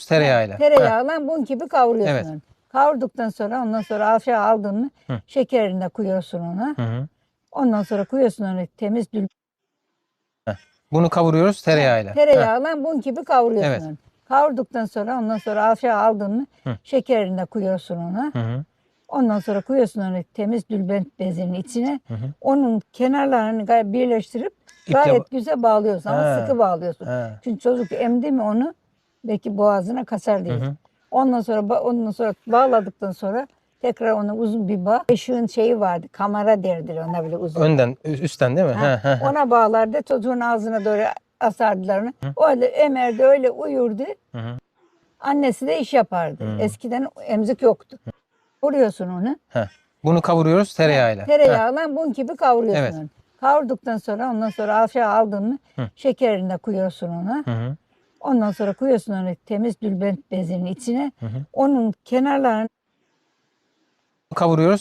tereyağıyla. Tereyağıyla bun gibi kavuruyorsun Evet. Kavurduktan sonra ondan sonra aşağı aldın mı Hı. şekerini de koyuyorsun ona. Hı hı. Ondan sonra koyuyorsun onu temiz dül Bunu kavuruyoruz tereyağıyla. Heh. tereyağıyla bun gibi kavuruyorsun Evet. onu. Kavurduktan sonra ondan sonra aşağı aldın mı Hı. şekerini de koyuyorsun ona. Hı hı. Ondan sonra koyuyorsun onu temiz dülbent bezinin içine. Hı hı. Onun kenarlarını gay- birleştirip İple gayet güzel bağlıyorsun ama Ha. sıkı bağlıyorsun. Ha. Çünkü çocuk emdi mi onu belki boğazına kasar diye. Hı hı. Ondan sonra ondan sonra bağladıktan sonra tekrar ona uzun bir bağ. Işığın şeyi vardı. Kamera derdir ona bile uzun. Önden, üstten değil mi? Ha, Ha, ha, ona bağlardı çocuğun ağzına doğru asardılar onu. Öyle emerdi öyle uyurdu. Hı hı. Annesi de iş yapardı. Hı. Eskiden emzik yoktu. Vuruyorsun onu. Ha. Bunu kavuruyoruz tereyağıyla. Heh. Tereyağıyla bun gibi kavuruyorsun Evet. onu. Kavurduktan sonra ondan sonra aşağı aldın mı Hı. şekerini de koyuyorsun ona. Hı hı. Ondan sonra koyuyorsun onu temiz dülbent bezinin içine. Hı hı. Onun kenarlarını Kavuruyoruz